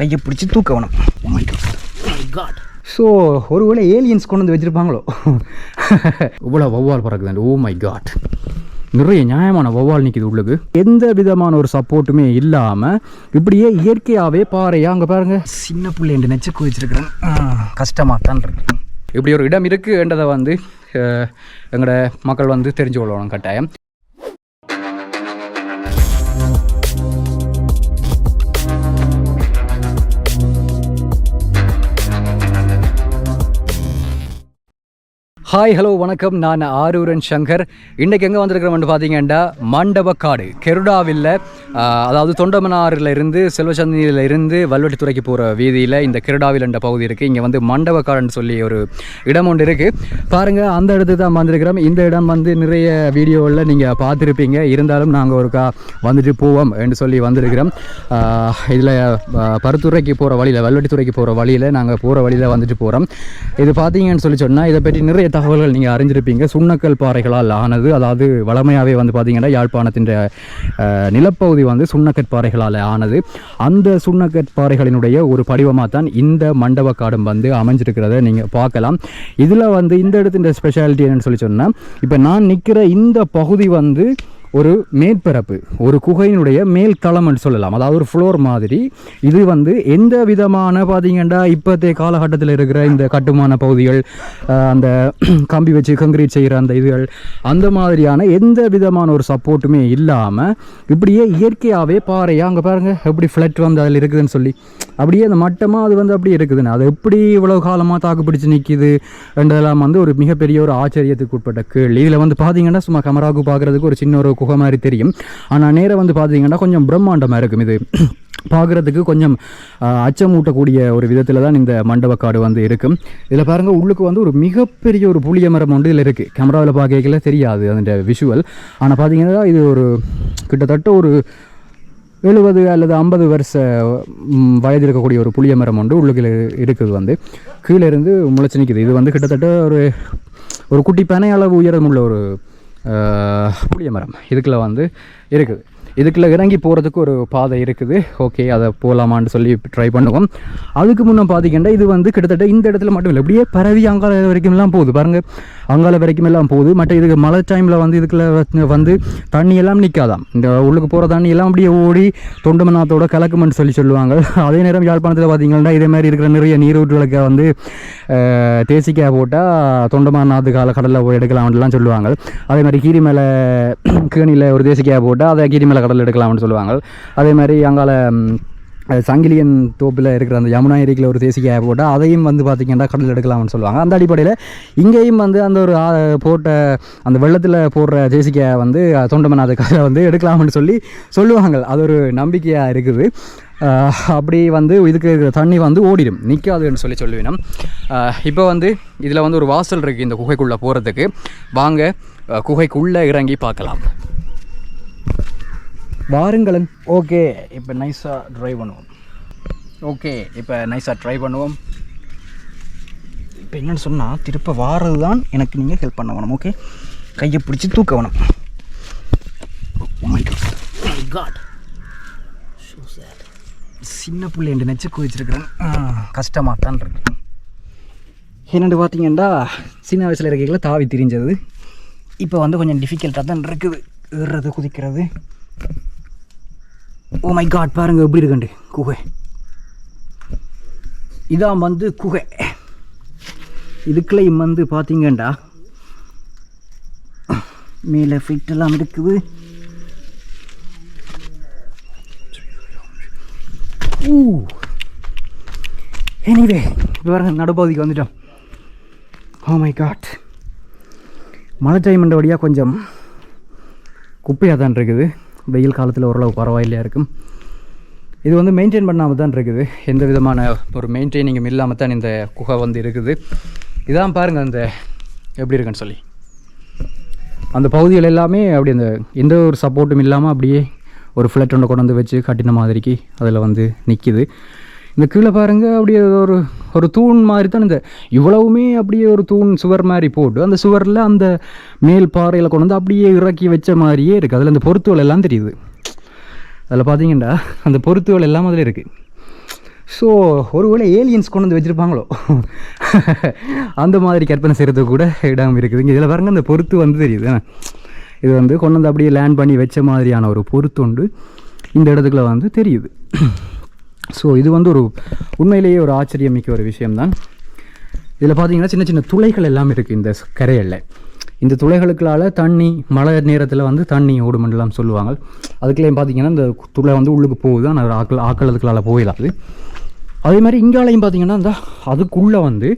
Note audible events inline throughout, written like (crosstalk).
கையை பிடிச்சி தூக்க வேணும் ஸோ ஒருவேளை ஏலியன்ஸ் கொண்டு வந்து வச்சுருப்பாங்களோ? (laughs) இவ்வளோ வௌவால் பறக்குது ஓ மை காட் நிறைய நியாயமான வௌவால் நிற்கிது உள்ளுக்கு. எந்த விதமான ஒரு சப்போர்ட்டுமே இல்லாமல் இப்படியே இயற்கையாகவே பாறையா அங்கே பாருங்க. சின்ன பிள்ளைண்டு நெச்சுக்கு வச்சிருக்கிறேன் கஷ்டமாக தான் இருக்கு. இப்படி ஒரு இடம் இருக்குன்றதை வந்து எங்களோட மக்கள் வந்து தெரிஞ்சு கொள்ளணும் கட்டாயம். ஹாய் ஹலோ வணக்கம். நான் ஆரூரன் சங்கர். இன்றைக்கி எங்கே வந்திருக்கிறோம்னு பார்த்தீங்கன்னா மண்டபக்காடு கெருடாவில் அதாவது தொண்டமனாரில் இருந்து செல்வச்சந்தியில் இருந்து வல்வெட்டித்துறைக்கு போகிற வீதியில் இந்த கெருடாவில் என்ற பகுதி இருக்குது இங்கே வந்து மண்டபக்காடுன்னு சொல்லி ஒரு இடம் ஒன்று இருக்குது பாருங்கள் அந்த இடத்துக்கு தான் வந்திருக்கிறோம். இந்த இடம் வந்து நிறைய வீடியோவில் நீங்கள் பார்த்துருப்பீங்க. இருந்தாலும் நாங்கள் ஒருக்கா வந்துட்டு போவோம் என்று சொல்லி வந்திருக்கிறோம். இதில் பருத்துறைக்கு போகிற வழியில் வல்வெட்டித்துறைக்கு போகிற வழியில் நாங்கள் போகிற வழியில் வந்துட்டு போகிறோம் இது பார்த்தீங்கன்னு சொல்லி சொன்னால் இதை பற்றி நிறைய தகவல்கள் நீங்கள் அறிஞ்சிருப்பீங்க. சுண்ணக்கல் பாறைகளால் ஆனது அதாவது வளமையாகவே வந்து பார்த்தீங்கன்னா யாழ்ப்பாணத்தின் நிலப்பகுதி வந்து சுண்ணக்கற் பாறைகளால் ஆனது. அந்த சுண்ணக்கற் பாறைகளினுடைய ஒரு படிவமாக தான் இந்த மண்டபக்காடும் வந்து அமைஞ்சிருக்கிறத நீங்கள் பார்க்கலாம். இதில் வந்து இந்த இடத்தின் ஸ்பெஷாலிட்டி என்னன்னு சொல்லி சொன்னால் இப்போ நான் நிற்கிற இந்த பகுதி வந்து ஒரு மேற்பரப்பு ஒரு குகையினுடைய மேல் தளம்னு சொல்லலாம். அதாவது ஒரு ஃப்ளோர் மாதிரி. இது வந்து எந்த விதமான பார்த்தீங்கன்னா இப்போத்தைய காலகட்டத்தில் இருக்கிற இந்த கட்டுமான பகுதிகள் அந்த (clears throat) கம்பி வச்சு கங்கிரீட் செய்கிற அந்த இதுகள் அந்த மாதிரியான எந்த விதமான ஒரு சப்போர்ட்டுமே இல்லாமல் இப்படியே இயற்கையாகவே பாறையா அங்கே பாருங்கள் எப்படி ஃப்ளட் வந்து அதில் இருக்குதுன்னு சொல்லி அப்படியே அந்த மட்டமாக அது வந்து அப்படியே இருக்குதுன்னு. அது எப்படி இவ்வளோ காலமாக தாக்கு பிடிச்சி நிற்கிது என்றதெல்லாம் வந்து ஒரு மிகப்பெரிய ஒரு ஆச்சரியத்துக்கு உட்பட்ட கேள்வி. இதில் வந்து பார்த்தீங்கன்னா சும்மா கமராவுக்கு பார்க்குறதுக்கு ஒரு சின்ன ஒரு குகை மாதிரி தெரியும். ஆனால் நேராக வந்து பார்த்தீங்கன்னா கொஞ்சம் பிரம்மாண்டமாக இருக்கும் இது. (clears throat) பார்க்குறதுக்கு கொஞ்சம் அச்சமூட்டக்கூடிய ஒரு விதத்தில் தான் இந்த மண்டபக்காடு வந்து இருக்கும். இதில் பாருங்கள் உள்ளுக்கு வந்து ஒரு மிகப்பெரிய ஒரு புளிய மரம் ஒன்று இதில் இருக்குது கேமராவில் பார்க்கல தெரியாது அதோட விஷுவல் ஆனால் பார்த்தீங்கன்னா இது ஒரு கிட்டத்தட்ட ஒரு எழுபது அல்லது ஐம்பது வருஷ வயது இருக்கக்கூடிய ஒரு புளிய மரம் ஒன்று உள்ளுக்கு இருக்குது வந்து. கீழே இருந்து முளைச்சி நிற்குது இது வந்து கிட்டத்தட்ட ஒரு ஒரு குட்டி பனை அளவு உயரமுள்ள ஒரு புளிய மரம். இதுக்குள்ள வந்து இருக்குது. இதுக்குள்ள இறங்கி போகிறதுக்கு ஒரு பாதை இருக்குது. ஓகே அதை போகலாமான்னு சொல்லி ட்ரை பண்ணுவோம். அதுக்கு முன்னே பார்த்தீங்கன்னா இது வந்து கிட்டத்தட்ட இந்த இடத்துல மட்டும் இல்லை இப்படியே பரவி அங்கால வரைக்கும் எல்லாம் போகுது. பாருங்கள் அங்கால வரைக்கும் எல்லாம் போகுது. மற்ற இதுக்கு மழை டைமில் வந்து இதுக்குள்ள வந்து- தண்ணியெல்லாம் தண்ணி எல்லாம் நிற்காதாம் இந்த உள்ளுக்கு போகிற தண்ணி எல்லாம் அப்படியே ஓடி தொண்டுமநாத்தோட கலக்குமென்னு சொல்லி சொல்லுவாங்க. அதே நேரம் யாழ்ப்பாணத்தில் பார்த்தீங்கன்னா இதே மாதிரி இருக்கிற நிறைய நீரூற்றுகளுக்கு வந்து தேசிக்காய் போட்டால் தொண்டமாநாத்து கால கடலில் போய் எடுக்கலாம்லாம் சொல்லுவாங்க. அதே மாதிரி கீரி மேலே கேணியில் ஒரு தேசிக்காய் போட்டால் அதை கீரி மேலே கடல் எடுக்கலாம்னு சொல்லுவாங்க. அதே மாதிரி அங்கால சங்கிலியன் தோப்பில் இருக்கிற அந்த யமுனா ஏரிக்கில் ஒரு தேசிய போட்டால் அதையும் வந்து பார்த்திங்கன்னா கடல் எடுக்கலாம்னு சொல்லுவாங்க. அந்த அடிப்படையில் இங்கேயும் வந்து அந்த ஒரு போட்ட அந்த வெள்ளத்தில் போடுற தேசிக்கையை வந்து தொண்டமநாத கதை வந்து எடுக்கலாம்னு சொல்லி சொல்லுவாங்க. அது ஒரு நம்பிக்கையாக இருக்குது. அப்படி வந்து இதுக்கு இருக்கிற தண்ணி வந்து ஓடிடும். நிற்காதுன்னு சொல்லி சொல்லுவேன் இப்போ வந்து இதில் வந்து ஒரு வாசல் இருக்குது இந்த குகைக்குள்ளே போகிறதுக்கு வாங்க குகைக்குள்ளே இறங்கி பார்க்கலாம். வாருங்களன். ஓகே இப்போ நைஸாக ட்ரை பண்ணுவோம். ஓகே இப்போ நைஸாக ட்ரை பண்ணுவோம். இப்போ என்னன்னு சொன்னால் திருப்ப வாரது தான் எனக்கு நீங்கள் ஹெல்ப் பண்ண வேணும் ஓகே கையை பிடிச்சி தூக்க வேணும். சின்ன பிள்ளைண்டு நெச்சுக்கு வச்சிருக்கிறேன் கஷ்டமாக தான் இருக்கு. என்னென்னு பார்த்தீங்கன்னா சின்ன வயசில் இருக்கையில் தாவி திரிஞ்சது. இப்போ வந்து கொஞ்சம் டிஃபிகல்ட்டாக தான் இருக்குது. ஏறுறது குதிக்கிறது. ஓ மை காட் பாருங்க எப்படி இருக்குண்டு? குகை. இதான் வந்து குகை. இதுக்குள்ளேயும் வந்து பார்த்தீங்கண்டா மேலே ஃபிட் எல்லாம் இருக்குது. ஊ எனிவே இப்போ நடுப்பகுதிக்கு வந்துட்டோம். Oh ஓ மை காட் மழை டைம் வழியாக கொஞ்சம் குப்பையாக தான் இருக்குது. வெயில் காலத்தில் ஓரளவு பரவாயில்லையா இருக்கும். இது வந்து மெயின்டைன் பண்ணாமல் தான் இருக்குது. எந்த விதமான ஒரு மெயின்டைனிங்கும் இல்லாமல் தான் இந்த குகை வந்து இருக்குது. இதான் பாருங்கள் அந்த எப்படி இருக்குன்னு சொல்லி. அந்த பகுதிகள் எல்லாமே அப்படி அந்த எந்த ஒரு சப்போர்ட்டும் இல்லாமல் அப்படியே ஒரு ஃப்ளட் ஒன்று கொண்டு வந்து வச்சு கட்டின மாதிரிக்கு அதில் வந்து நிற்கிது இந்த கீழே பாருங்கள் அப்படியே ஒரு ஒரு தூண் மாதிரி தான் இந்த இவ்வளவுமே அப்படியே ஒரு தூண் சுவர் மாதிரி போட்டு அந்த சுவரில் அந்த மேல் பாறையில் கொண்டு வந்து அப்படியே இறக்கி வச்ச மாதிரியே இருக்குது அதில் அந்த பொருத்துவல் எல்லாம் தெரியுது. அதில் பார்த்தீங்கன்னா அந்த பொருத்துவல் எல்லாம் அதில் இருக்குது ஸோ ஒருவேளை ஏலியன்ஸ் கொண்டு வந்து வச்சுருப்பாங்களோ? அந்த மாதிரி கற்பனை செய்கிறதுக்கு கூட இடம் இருக்குது. இங்கே இதில் பாருங்க அந்த பொருத்து வந்து தெரியுது. இது வந்து கொண்டு வந்து அப்படியே லேண்ட் பண்ணி வச்ச மாதிரியான ஒரு பொருத்து உண்டு. இந்த இடத்துக்குள்ள வந்து தெரியுது. ஸோ இது வந்து ஒரு உண்மையிலேயே ஒரு ஆச்சரியமிக்க ஒரு விஷயம்தான். இதில் பார்த்தீங்கன்னா சின்ன சின்ன துளைகள் எல்லாம் இருக்குது இந்த கரையில் கரையல்ல. இந்த துளைகளுக்களால் தண்ணி மழை நேரத்தில் வந்து தண்ணி ஓடுமெல்லாம் சொல்லுவாங்க. அதுக்குள்ளேயும் பார்த்தீங்கன்னா இந்த துளை வந்து உள்ளுக்கு போகுது. ஆனால் ஆக்கள் ஆக்கள் அதுக்குள்ளால போயிடாது. அதே மாதிரி இங்காலையும் பார்த்தீங்கன்னா இந்த அதுக்குள்ளே வந்து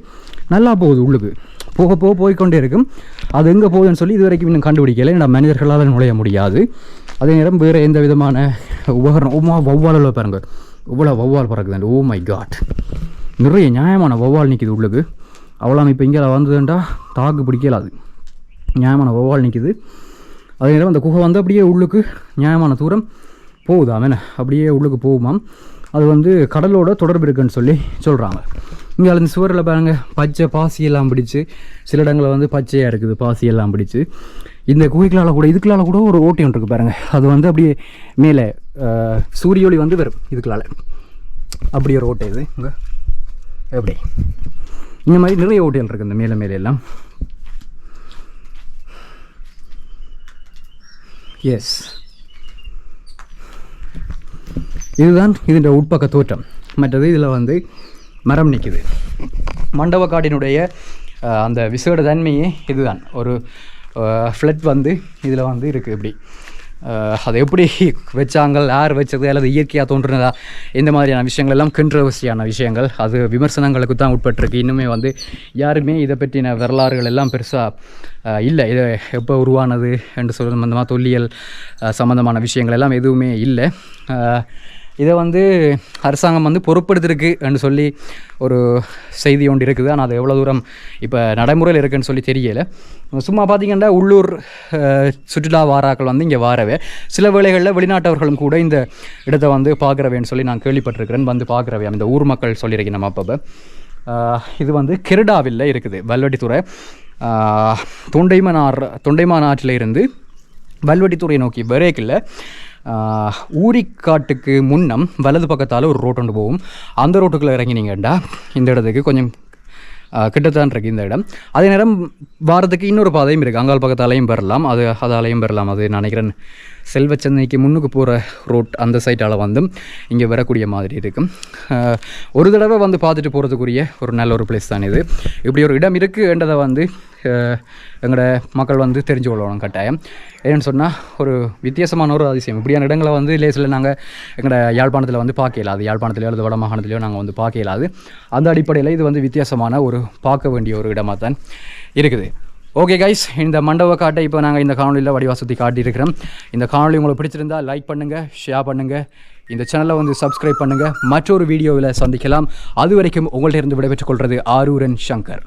நல்லா போகுது உள்ளுக்கு. போக போக போய்க்கொண்டே இருக்கும். அது எங்கே போகுதுன்னு சொல்லி இது வரைக்கும் இன்னும் கண்டுபிடிக்கல. ஏன்னா மனிதர்களால் நுழைய முடியாது. அதே நேரம் வேறு எந்த விதமான உபகரணம் உமா வௌவாலில் பாருங்கள் இவ்வளோ வௌவால் பறக்குது ஓ oh மை காட் நிறைய நியாயமான வௌவால் நிற்கிது உள்ளுக்கு. அவ்வளோ இப்போ இங்கே வந்ததுண்டா தாக்கு பிடிக்கலாது நியாயமான வௌவால் நிற்கிது அதே நேரம் அந்த குகை வந்து அப்படியே உள்ளுக்கு நியாயமான தூரம் போகுதாம் என்ன அப்படியே உள்ளுக்கு போகுமாம். அது வந்து கடலோட தொடர்பு இருக்குன்னு சொல்லி சொல்கிறாங்க இங்கே அந்த சுவரில் பாருங்கள் பச்சை பாசியெல்லாம் பிடிச்சு சில இடங்களில் வந்து பச்சையாக இருக்குது பாசியெல்லாம் பிடிச்சு. இந்த குகைகளால் கூட இதுக்குள்ளால கூட ஒரு ஓட்டியம் இருக்குது பாருங்கள் அது வந்து அப்படியே மேலே சூரிய ஒளி வந்து வரும் இதுக்குள்ளால அப்படி ஒரு ஓட்டை இது. இங்கே. எப்படி? இந்த மாதிரி நிறைய ஓட்டைகள் இருக்குது இந்த மேலே மேலே எல்லாம். எஸ் இதுதான் இதன் உட்பக்க தோற்றம். மற்றது இதில் வந்து மரம் நிற்குது மண்டபக்காட்டினுடைய அந்த விசேட தன்மையே இதுதான். ஒரு ஃப்ளட் வந்து இதில் வந்து இருக்குது இப்படி. அதை எப்படி வச்சாங்க யார் வச்சது அல்லது இயற்கையாக தோன்றுனதா இந்த மாதிரியான விஷயங்கள் எல்லாம் கண்ட்ரவர்சியான விஷயங்கள். அது விமர்சனங்களுக்கு தான் உட்பட்டிருக்கு. இன்னுமே வந்து யாருமே இதை பற்றின வரலாறுகள் எல்லாம் பெருசாக இல்லை. இது எப்போ உருவானது என்று சொல்ல சம்மந்தமாக தொல்லியல் சம்மந்தமான விஷயங்கள் எல்லாம் எதுவுமே இல்லை. இதை வந்து அரசாங்கம் வந்து பொறுப்படுத்திருக்கு என்று சொல்லி ஒரு செய்தி ஒன்று இருக்குது. ஆனால் அது எவ்வளோ தூரம் இப்போ நடைமுறையில் இருக்குன்னு சொல்லி தெரியலை. சும்மா பார்த்தீங்கன்னா உள்ளூர் சுற்றுலா வாராக்கள் வந்து இங்கே வாரவே. சில வேளைகளில் வெளிநாட்டவர்களும் கூட இந்த இடத்தை வந்து பார்க்குறவேன்னு சொல்லி நான் கேள்விப்பட்டிருக்கிறேன். வந்து பார்க்குறவே. இந்த ஊர் மக்கள் சொல்லியிருக்கேன் நம்ம அப்பப்போ. இது வந்து கெரடாவில் இருக்குது. வல்வெட்டித்துறை ஆஹ் தொண்டைமனார் தொண்டைமான் இருந்து வல்வெட்டித்துறை நோக்கி பிரேக்கில் ஊரிக்காட்டுக்கு முன்னம் வலது பக்கத்தால் ஒரு ரோட் ஒன்று போகும். அந்த ரோட்டுக்குள்ளே இறங்கினீங்கண்டா இந்த இடத்துக்கு கொஞ்சம் கிட்டத்தான் இருக்குது இந்த இடம். அதே நேரம் வாரத்துக்கு இன்னொரு பாதையும் இருக்குது அங்கால் பக்கத்தாலையும் பெறலாம் அது அதாலையும் பெறலாம் அது நினைக்கிறேன். செல்வச்சந்தைக்கு முன்னுக்கு போகிற ரோட் அந்த சைட்டால் வந்து இங்கே வரக்கூடிய மாதிரி இருக்கும் ஒரு தடவை வந்து பார்த்துட்டு போகிறதுக்குரிய ஒரு நல்ல ஒரு பிளேஸ் தான் இது. இப்படி ஒரு இடம் இருக்குன்றதை வந்து எங்களோட மக்கள் வந்து தெரிஞ்சு கொள்ளணும் கட்டாயம். ஏன்னு சொன்னால் ஒரு வித்தியாசமான ஒரு அதிசயம். இப்படியான இடங்களை வந்து லேசில் நாங்கள் எங்களோட யாழ்ப்பாணத்தில் வந்து பார்க்க இயலாது. யாழ்ப்பாணத்திலையோ அல்லது வட மாகாணத்திலையோ நாங்கள் வந்து பார்க்க இயலாது. அந்த அடிப்படையில் இது வந்து வித்தியாசமான ஒரு பார்க்க வேண்டிய ஒரு இடமாக தான் இருக்குது. ஓகே கைஸ் இந்த மண்டப காட்டை இப்போ நாங்கள் இந்த காணொலியில் வடிவா சுற்றி காட்டியிருக்கிறோம். இந்த காணொலி உங்களுக்கு பிடிச்சிருந்தா லைக் பண்ணுங்கள் ஷேர் பண்ணுங்கள் இந்த சேனலை வந்து சப்ஸ்கிரைப் பண்ணுங்கள் மற்றொரு வீடியோவில் சந்திக்கலாம். அது வரைக்கும் உங்கள்கிட்ட இருந்து விடைபெற்றுக் கொள்வது ஆரூரன் சங்கர்.